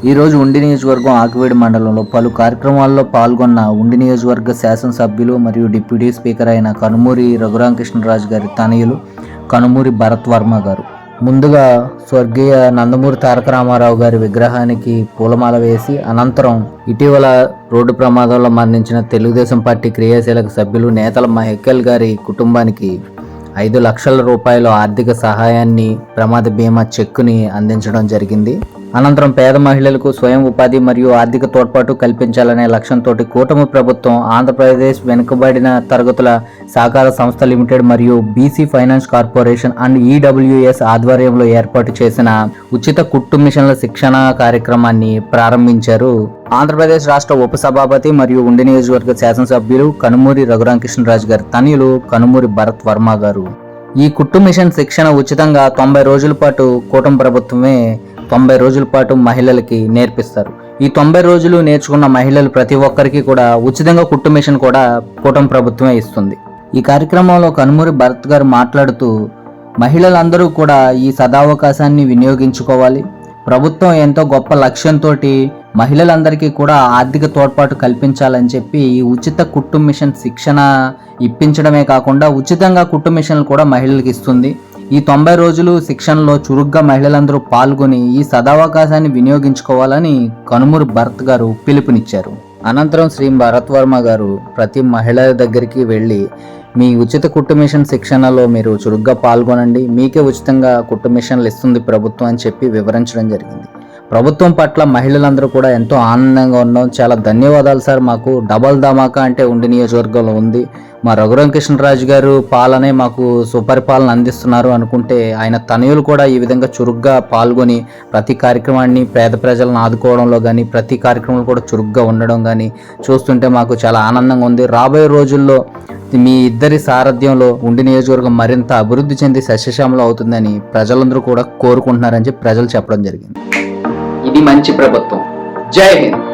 ఈ రోజు ఉండి నియోజకవర్గం ఆకివేడి మండలంలో పలు కార్యక్రమాల్లో పాల్గొన్న ఉండి నియోజకవర్గ శాసనసభ్యులు మరియు డిప్యూటీ స్పీకర్ అయిన కనుమూరి రఘురామకృష్ణరాజు గారి తనయులు కనుమూరి భరత్ వర్మ గారు. ముందుగా స్వర్గీయ నందమూరి తారక రామారావు గారి విగ్రహానికి పూలమాల వేసి అనంతరం ఇటీవల రోడ్డు ప్రమాదంలో మరణించిన తెలుగుదేశం పార్టీ క్రియాశీలక సభ్యులు నేతల మహెక్కల్ గారి కుటుంబానికి ఐదు లక్షల రూపాయల ఆర్థిక సహాయాన్ని ప్రమాద బీమా చెక్కుని అందించడం జరిగింది. అనంతరం పేద మహిళలకు స్వయం ఉపాధి మరియు ఆర్థిక తోడ్పాటు కల్పించాలనే లక్ష్యంతో కూటమి ప్రభుత్వం ఆంధ్రప్రదేశ్ వెనుకబడిన తరగతుల సహకార సంస్థ లిమిటెడ్ మరియు BC finance corporation and EWS ఆధ్వర్యంలో ఏర్పాటు చేసిన ఉచిత కుట్టు మిషన్ల శిక్షణ కార్యక్రమాన్ని ప్రారంభించారు. ఆంధ్రప్రదేశ్ రాష్ట్ర ఉపసభాపతి మరియు ఉండి నియోజకవర్గ శాసనసభ్యులు కనుమూరి రఘురామకృష్ణరాజు గారి తనయులు కనుమూరి భరత్ వర్మ గారు. ఈ కుట్టు మిషన్ శిక్షణ ఉచితంగా తొంభై రోజుల పాటు కూటమి ప్రభుత్వమే తొంభై రోజుల పాటు మహిళలకి నేర్పిస్తారు. ఈ తొంభై రోజులు నేర్చుకున్న మహిళలు ప్రతి ఒక్కరికి కూడా ఉచితంగా కుట్టు మిషన్ కూడా కూటమి ప్రభుత్వమే ఇస్తుంది. ఈ కార్యక్రమంలో కనుమూరి భరత్ గారు మాట్లాడుతూ మహిళలందరూ కూడా ఈ సదావకాశాన్ని వినియోగించుకోవాలి. ప్రభుత్వం ఎంతో గొప్ప లక్ష్యంతో మహిళలందరికీ కూడా ఆర్థిక తోడ్పాటు కల్పించాలని చెప్పి ఈ ఉచిత కుట్టు మిషన్ శిక్షణ ఇప్పించడమే కాకుండా ఉచితంగా కుట్టు మిషన్లు కూడా మహిళలకు ఇస్తుంది. ఈ తొంభై రోజులు శిక్షణలో చురుగ్గా మహిళలందరూ పాల్గొని ఈ సదావకాశాన్ని వినియోగించుకోవాలని కనుమూరు భరత్ గారు పిలుపునిచ్చారు. అనంతరం శ్రీ భరత్ వర్మ గారు ప్రతి మహిళ దగ్గరికి వెళ్ళి మీ ఉచిత కుట్టు మిషన్ శిక్షణలో మీరు చురుగ్గా పాల్గొనండి మీకే ఉచితంగా కుట్టు మిషన్లు ఇస్తుంది ప్రభుత్వం అని చెప్పి వివరించడం జరిగింది. ప్రభుత్వం పట్ల మహిళలందరూ కూడా ఎంతో ఆనందంగా ఉన్నాం. చాలా ధన్యవాదాలు సార్. మాకు డబల్ ధమాకా అంటే ఉండి నియోజకవర్గంలో ఉంది. మా రఘురామ కృష్ణరాజు గారు పాలనే మాకు సుపరిపాలన అందిస్తున్నారు అనుకుంటే ఆయన తనయులు కూడా ఈ విధంగా చురుగ్గా పాల్గొని ప్రతి కార్యక్రమాన్ని పేద ప్రజలను ఆదుకోవడంలో కానీ ప్రతి కార్యక్రమంలో కూడా చురుగ్గా ఉండడం కానీ చూస్తుంటే మాకు చాలా ఆనందంగా ఉంది. రాబోయే రోజుల్లో మీ ఇద్దరి సారథ్యంలో ఉండి నియోజకవర్గం మరింత అభివృద్ధి చెంది సస్యశ్యామలం అవుతుందని ప్రజలందరూ కూడా కోరుకుంటున్నారని చెప్పి ప్రజలు చెప్పడం జరిగింది. ఇది మంచి ప్రభుత్వం. జై హింద్.